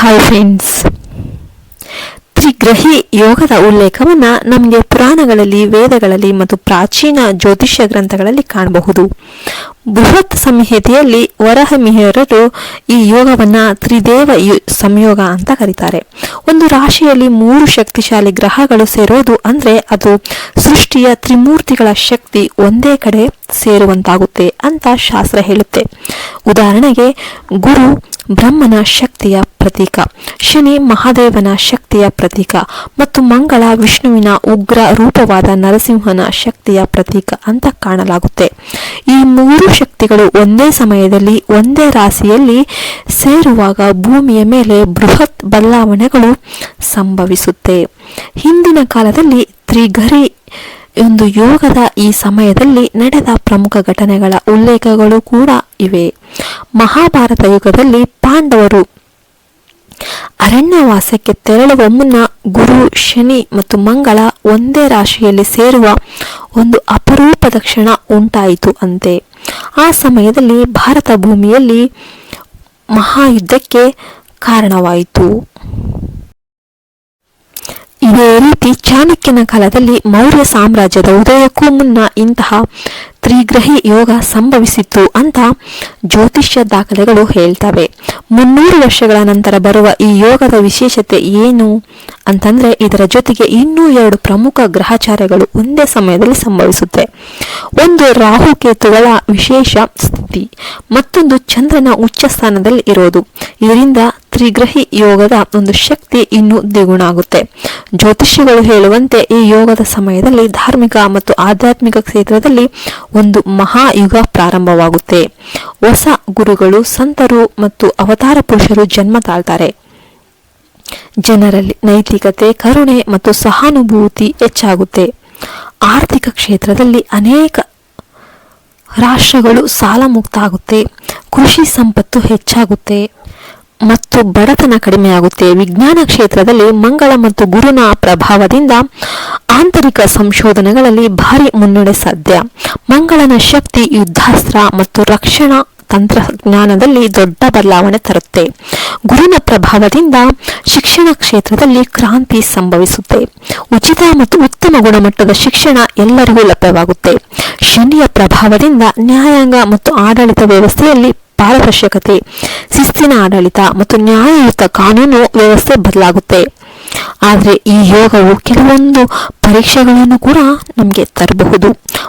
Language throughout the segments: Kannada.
ಹಾಯ್ ಫ್ರೆಂಡ್ಸ್ ತ್ರಿಗ್ರಹಿ ಯೋಗದ ಉಲ್ಲೇಖವನ್ನು ನಮಗೆ ಪುರಾಣಗಳಲ್ಲಿ, ವೇದಗಳಲ್ಲಿ ಮತ್ತು ಪ್ರಾಚೀನ ಜ್ಯೋತಿಷ್ಯ ಗ್ರಂಥಗಳಲ್ಲಿ ಕಾಣಬಹುದು. ಬೃಹತ್ ಸಂಹಿತೆಯಲ್ಲಿ ವರಹಮಿಹಿರರು ಈ ಯೋಗವನ್ನ ತ್ರಿದೇವ ಸಂಯೋಗ ಅಂತ ಕರೀತಾರೆ. ಒಂದು ರಾಶಿಯಲ್ಲಿ ಮೂರು ಶಕ್ತಿಶಾಲಿ ಗ್ರಹಗಳು ಸೇರೋದು ಅಂದ್ರೆ ಅದು ಸೃಷ್ಟಿಯ ತ್ರಿಮೂರ್ತಿಗಳ ಶಕ್ತಿ ಒಂದೇ ಕಡೆ ಸೇರುವಂತಾಗುತ್ತೆ ಅಂತ ಶಾಸ್ತ್ರ ಹೇಳುತ್ತೆ. ಉದಾಹರಣೆಗೆ ಗುರು ಬ್ರಹ್ಮನ ಶಕ್ತಿಯ ಪ್ರತೀಕ, ಶನಿ ಮಹಾದೇವನ ಶಕ್ತಿಯ ಪ್ರತೀಕ ಮತ್ತು ಮಂಗಳ ವಿಷ್ಣುವಿನ ಉಗ್ರ ರೂಪವಾದ ನರಸಿಂಹನ ಶಕ್ತಿಯ ಪ್ರತೀಕ ಅಂತ ಕಾಣಲಾಗುತ್ತೆ. ಈ ಮೂರು ಶಕ್ತಿಗಳು ಒಂದೇ ಸಮಯದಲ್ಲಿ, ಒಂದೇ ರಾಶಿಯಲ್ಲಿ ಸೇರುವಾಗ ಭೂಮಿಯ ಮೇಲೆ ಬೃಹತ್ ಬದಲಾವಣೆಗಳು ಸಂಭವಿಸುತ್ತೆ. ಹಿಂದಿನ ಕಾಲದಲ್ಲಿ ತ್ರಿಗರಿ ಒಂದು ಯೋಗದ ಈ ಸಮಯದಲ್ಲಿ ನಡೆದ ಪ್ರಮುಖ ಘಟನೆಗಳ ಉಲ್ಲೇಖಗಳು ಕೂಡ ಇವೆ. ಮಹಾಭಾರತ ಯುಗದಲ್ಲಿ ಪಾಂಡವರು ಅರಣ್ಯವಾಸಕ್ಕೆ ತೆರಳುವ ಮುನ್ನ ಗುರು, ಶನಿ ಮತ್ತು ಮಂಗಳ ಒಂದೇ ರಾಶಿಯಲ್ಲಿ ಸೇರುವ ಒಂದು ಅಪರೂಪದ ಕ್ಷಣ ಉಂಟಾಯಿತು ಅಂತೆ. ಆ ಸಮಯದಲ್ಲಿ ಭಾರತ ಭೂಮಿಯಲ್ಲಿ ಮಹಾಯುದ್ಧಕ್ಕೆ ಕಾರಣವಾಯಿತು. ಇದೇ ರೀತಿ ಚಾಣಕ್ಯನ ಕಾಲದಲ್ಲಿ ಮೌರ್ಯ ಸಾಮ್ರಾಜ್ಯದ ಉದಯಕ್ಕೂ ಮುನ್ನ ಇಂತಹ ತ್ರಿಗ್ರಹಿ ಯೋಗ ಸಂಭವಿಸಿತ್ತು ಅಂತ ಜ್ಯೋತಿಷ್ಯ ದಾಖಲೆಗಳು ಹೇಳ್ತವೆ. ಮುನ್ನೂರು ವರ್ಷಗಳ ನಂತರ ಬರುವ ಈ ಯೋಗದ ವಿಶೇಷತೆ ಏನು ಅಂತಂದ್ರೆ ಇದರ ಜೊತೆಗೆ ಇನ್ನೂ ಎರಡು ಪ್ರಮುಖ ಗ್ರಹಚಾರಗಳು ಒಂದೇ ಸಮಯದಲ್ಲಿ ಸಂಭವಿಸುತ್ತೆ. ಒಂದು ರಾಹುಕೇತುಗಳ ವಿಶೇಷ ಸ್ಥಿತಿ, ಮತ್ತೊಂದು ಚಂದ್ರನ ಉಚ್ಚ ಸ್ಥಾನದಲ್ಲಿ ಇರೋದು. ಇದರಿಂದ ತ್ರಿಗ್ರಹಿ ಯೋಗದ ಒಂದು ಶಕ್ತಿ ಇನ್ನೂ ದ್ವಿಗುಣ ಆಗುತ್ತೆ ಜ್ಯೋತಿಷಿಗಳು ಹೇಳುವಂತೆ ಈ ಯೋಗದ ಸಮಯದಲ್ಲಿ ಧಾರ್ಮಿಕ ಮತ್ತು ಆಧ್ಯಾತ್ಮಿಕ ಕ್ಷೇತ್ರದಲ್ಲಿ ಒಂದು ಮಹಾಯುಗ ಪ್ರಾರಂಭವಾಗುತ್ತೆ. ಹೊಸ ಗುರುಗಳು, ಸಂತರು ಮತ್ತು ಅವತಾರ ಪುರುಷರು ಜನ್ಮ ತಾಳ್ತಾರೆ. ಜನರಲ್ಲಿ ನೈತಿಕತೆ, ಕರುಣೆ ಮತ್ತು ಸಹಾನುಭೂತಿ ಹೆಚ್ಚಾಗುತ್ತೆ. ಆರ್ಥಿಕ ಕ್ಷೇತ್ರದಲ್ಲಿ ಅನೇಕ ರಾಷ್ಟ್ರಗಳು ಸಾಲ ಮುಕ್ತ ಆಗುತ್ತೆ ಕೃಷಿ ಸಂಪತ್ತು ಹೆಚ್ಚಾಗುತ್ತೆ. ಮತ್ತು ಬಡತನ ಕಡಿಮೆಯಾಗುತ್ತೆ. ವಿಜ್ಞಾನ ಕ್ಷೇತ್ರದಲ್ಲಿ ಮಂಗಳ ಮತ್ತು ಗುರುನ ಪ್ರಭಾವದಿಂದ ಆಂತರಿಕ ಸಂಶೋಧನೆಗಳಲ್ಲಿ ಭಾರಿ ಮುನ್ನಡೆ ಸಾಧ್ಯ. ಮಂಗಳನ ಶಕ್ತಿ, ಯುದ್ಧಾಸ್ತ್ರ ಮತ್ತು ರಕ್ಷಣಾ ತಂತ್ರಜ್ಞಾನದಲ್ಲಿ ದೊಡ್ಡ ಬದಲಾವಣೆ ತರುತ್ತೆ. ಗುರುನ ಪ್ರಭಾವದಿಂದ ಶಿಕ್ಷಣ ಕ್ಷೇತ್ರದಲ್ಲಿ ಕ್ರಾಂತಿ ಸಂಭವಿಸುತ್ತೆ. ಉಚಿತ ಮತ್ತು ಉತ್ತಮ ಗುಣಮಟ್ಟದ ಶಿಕ್ಷಣ ಎಲ್ಲರಿಗೂ ಲಭ್ಯವಾಗುತ್ತೆ. ಶನಿಯ ಪ್ರಭಾವದಿಂದ ನ್ಯಾಯಾಂಗ ಮತ್ತು ಆಡಳಿತ ವ್ಯವಸ್ಥೆಯಲ್ಲಿ ಪಾರದರ್ಶಕತೆ, ಶಿಸ್ತಿನ ಆಡಳಿತ ಮತ್ತು ನ್ಯಾಯಯುತ ಕಾನೂನು ವ್ಯವಸ್ಥೆ ಬದಲಾಗುತ್ತೆ. ಆದರೆ ಈ ಯೋಗವು ಕೆಲವೊಂದು ಪರೀಕ್ಷೆಗಳನ್ನು ಕೂಡ ನಮಗೆ ತರಬಹುದು.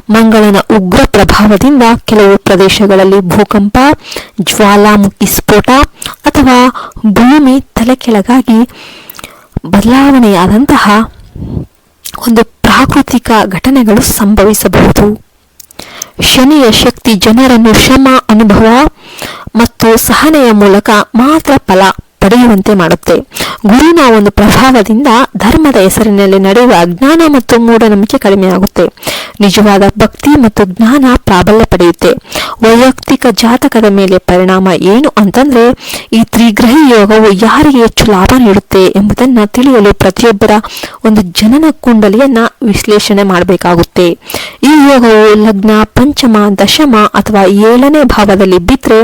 ಮಂಗಳನ ಉಗ್ರ ಪ್ರಭಾವದಿಂದ ಕೆಲವು ಪ್ರದೇಶಗಳಲ್ಲಿ ಭೂಕಂಪ, ಜ್ವಾಲಾಮುಖಿ ಸ್ಫೋಟ ಅಥವಾ ಭೂಮಿ ತಲೆಕೆಳಗಾಗಿ ಬದಲಾವಣೆಯಾದಂತಹ ಒಂದು ಪ್ರಾಕೃತಿಕ ಘಟನೆಗಳು ಸಂಭವಿಸಬಹುದು. ಶನಿಯ ಶಕ್ತಿ ಜನರನ್ನು ಶ್ರಮ ಅನುಭವ ಮತ್ತು ಸಹನೆಯ ಮೂಲಕ ಮಾತ್ರ ಫಲ. ಪಡೆಯುವಂತೆ ಮಾಡುತ್ತೆ. ಗುರುವಿನ ಒಂದು ಪ್ರಭಾವದಿಂದ ಧರ್ಮದ ಹೆಸರಿನಲ್ಲಿ ನಡೆಯುವ ಅಜ್ಞಾನ ಮತ್ತು ಮೂಢನಂಬಿಕೆ ಕಡಿಮೆಯಾಗುತ್ತೆ. ನಿಜವಾದ ಭಕ್ತಿ ಮತ್ತು ಜ್ಞಾನ ಪ್ರಾಬಲ್ಯ ಪಡೆಯುತ್ತೆ. ವೈಯಕ್ತಿಕ ಜಾತಕದ ಮೇಲೆ ಪರಿಣಾಮ ಏನು ಅಂತಂದ್ರೆ, ಈ ತ್ರಿಗ್ರಹಿ ಯೋಗವು ಯಾರಿಗೆ ಹೆಚ್ಚು ಲಾಭ ನೀಡುತ್ತೆ ಎಂಬುದನ್ನ ತಿಳಿಯಲು ಪ್ರತಿಯೊಬ್ಬರ ಒಂದು ಜನನ ಕುಂಡಲಿಯನ್ನ ವಿಶ್ಲೇಷಣೆ ಮಾಡಬೇಕಾಗುತ್ತೆ. ಈ ಯೋಗವು ಲಗ್ನ, ಪಂಚಮ, ದಶಮ ಅಥವಾ ಏಳನೇ ಭಾವದಲ್ಲಿ ಬಿದ್ದರೆ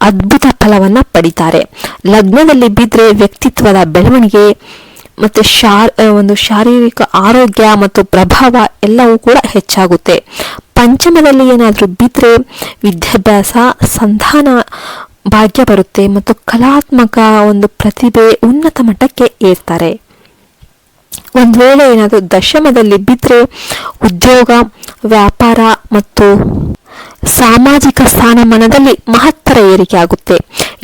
ಅದ್ಭುತ ಫಲವನ್ನ ಪಡಿತಾರೆ. ಲಗ್ನದಲ್ಲಿ ಬಿದ್ದರೆ ವ್ಯಕ್ತಿತ್ವದ ಬೆಳವಣಿಗೆ ಮತ್ತೆ ಶಾರ್ ಒಂದು ಶಾರೀರಿಕ ಆರೋಗ್ಯ ಮತ್ತು ಪ್ರಭಾವ ಎಲ್ಲವೂ ಕೂಡ ಹೆಚ್ಚಾಗುತ್ತೆ. ಪಂಚಮದಲ್ಲಿ ಏನಾದರೂ ಬಿದ್ದರೆ ವಿದ್ಯಾಭ್ಯಾಸ, ಸಂಧಾನ ಭಾಗ್ಯ ಬರುತ್ತೆ ಮತ್ತು ಕಲಾತ್ಮಕ ಒಂದು ಪ್ರತಿಭೆ ಉನ್ನತ ಮಟ್ಟಕ್ಕೆ ಏರ್ತಾರೆ. ಒಂದು ವೇಳೆ ಏನಾದರೂ ದಶಮದಲ್ಲಿ ಬಿದ್ದರೆ ಉದ್ಯೋಗ, ವ್ಯಾಪಾರ ಮತ್ತು ಸಾಮಾಜಿಕ ಸ್ಥಾನಮಾನದಲ್ಲಿ ಮಹತ್ತರ ಏರಿಕೆಯಾಗುತ್ತೆ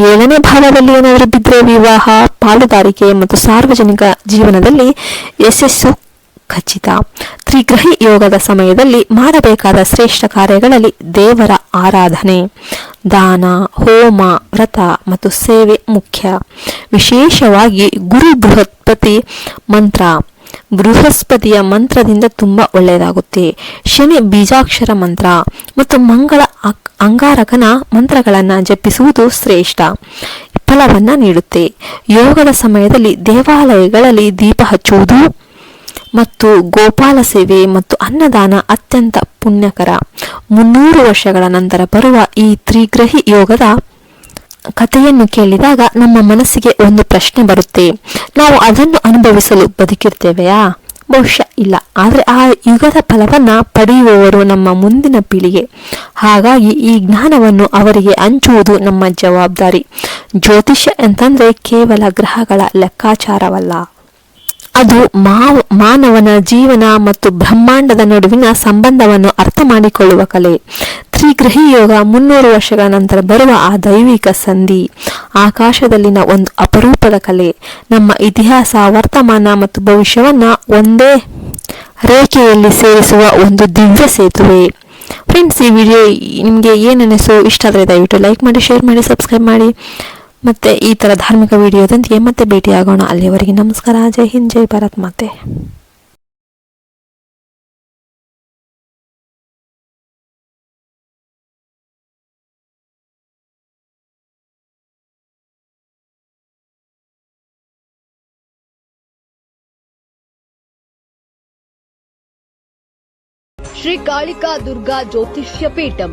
ಏಳನೇ ಭಾವದಲ್ಲಿ ಏನಾದರೂ ಬಿದ್ದರೆ ವಿವಾಹ, ಪಾಲುದಾರಿಕೆ ಮತ್ತು ಸಾರ್ವಜನಿಕ ಜೀವನದಲ್ಲಿ ಯಶಸ್ಸು ಖಚಿತ. ತ್ರಿಗ್ರಹಿ ಯೋಗದ ಸಮಯದಲ್ಲಿ ಮಾಡಬೇಕಾದ ಶ್ರೇಷ್ಠ ಕಾರ್ಯಗಳಲ್ಲಿ ದೇವರ ಆರಾಧನೆ. ದಾನ, ಹೋಮ, ವ್ರತ ಮತ್ತು ಸೇವೆ ಮುಖ್ಯ. ವಿಶೇಷವಾಗಿ ಗುರು ಬೃಹತ್ಪತಿ ಮಂತ್ರ. ಬೃಹಸ್ಪತಿಯ ಮಂತ್ರದಿಂದ ತುಂಬಾ ಒಳ್ಳೆಯದಾಗುತ್ತೆ. ಶನಿ ಬೀಜಾಕ್ಷರ ಮಂತ್ರ ಮತ್ತು ಮಂಗಳ ಅಂಗಾರಕನ ಮಂತ್ರಗಳನ್ನ ಜಪಿಸುವುದು ಶ್ರೇಷ್ಠ. ಫಲವನ್ನ ನೀಡುತ್ತೆ. ಯೋಗದ ಸಮಯದಲ್ಲಿ ದೇವಾಲಯಗಳಲ್ಲಿ ದೀಪ ಹಚ್ಚುವುದು ಮತ್ತು ಗೋಪಾಲ ಸೇವೆ ಮತ್ತು ಅನ್ನದಾನ ಅತ್ಯಂತ ಪುಣ್ಯಕರ. ಮುನ್ನೂರು ವರ್ಷಗಳ ನಂತರ ಬರುವ ಈ ತ್ರಿಗ್ರಹಿ ಯೋಗದ ಕಥೆಯನ್ನು ಕೇಳಿದಾಗ ನಮ್ಮ ಮನಸ್ಸಿಗೆ ಒಂದು ಪ್ರಶ್ನೆ ಬರುತ್ತೆ. ನಾವು ಅದನ್ನು ಅನುಭವಿಸಲು ಬದುಕಿರ್ತೇವೆಯಾ? ಬಹುಶಃ ಇಲ್ಲ. ಆದರೆ ಆ ಯುಗದ ಫಲವನ್ನು ಪಡೆಯುವವರು ನಮ್ಮ ಮುಂದಿನ ಪೀಳಿಗೆ. ಹಾಗಾಗಿ ಈ ಜ್ಞಾನವನ್ನು ಅವರಿಗೆ ಹಂಚುವುದು ನಮ್ಮ ಜವಾಬ್ದಾರಿ. ಜ್ಯೋತಿಷ್ಯ ಅಂತಂದರೆ ಕೇವಲ ಗ್ರಹಗಳ ಲೆಕ್ಕಾಚಾರವಲ್ಲ. ಅದು ಮಾವ ಮಾನವನ ಜೀವನ ಮತ್ತು ಬ್ರಹ್ಮಾಂಡದ ನಡುವಿನ ಸಂಬಂಧವನ್ನು ಅರ್ಥ ಮಾಡಿಕೊಳ್ಳುವ ಕಲೆ. ತ್ರಿಗ್ರಹಿ ಯೋಗ ಮುನ್ನೂರು ವರ್ಷಗಳ ನಂತರ ಬರುವ ಆ ದೈವಿಕ ಸಂಧಿ. ಆಕಾಶದಲ್ಲಿನ ಒಂದು ಅಪರೂಪದ ಕಲೆ. ನಮ್ಮ ಇತಿಹಾಸ, ವರ್ತಮಾನ ಮತ್ತು ಭವಿಷ್ಯವನ್ನು ಒಂದೇ ರೇಖೆಯಲ್ಲಿ ಸೇರಿಸುವ ಒಂದು ದಿವ್ಯ ಸೇತುವೆ. ಫ್ರೆಂಡ್ಸ್ ಈ ವಿಡಿಯೋ ನಿಮಗೆ ಏನನಿಸು ಇಷ್ಟ ಆದರೆ ದಯವಿಟ್ಟು ಲೈಕ್ ಮಾಡಿ ಶೇರ್ ಮಾಡಿ ಸಬ್ಸ್ಕ್ರೈಬ್ ಮಾಡಿ. ಮತ್ತೆ ಈ ಥರ ಧಾರ್ಮಿಕ ವಿಡಿಯೋದೊಂದಿಗೆ ಮತ್ತೆ ಭೇಟಿಯಾಗೋಣ. ಅಲ್ಲಿವರೆಗೆ ನಮಸ್ಕಾರ. ಜೈ ಹಿಂದ್, ಜೈ ಭಾರತ್ ಮಾತೆ. ಶ್ರೀ ಕಾಳಿಕಾ ದುರ್ಗಾ ಜ್ಯೋತಿಷ್ಯ ಪೀಠಂ.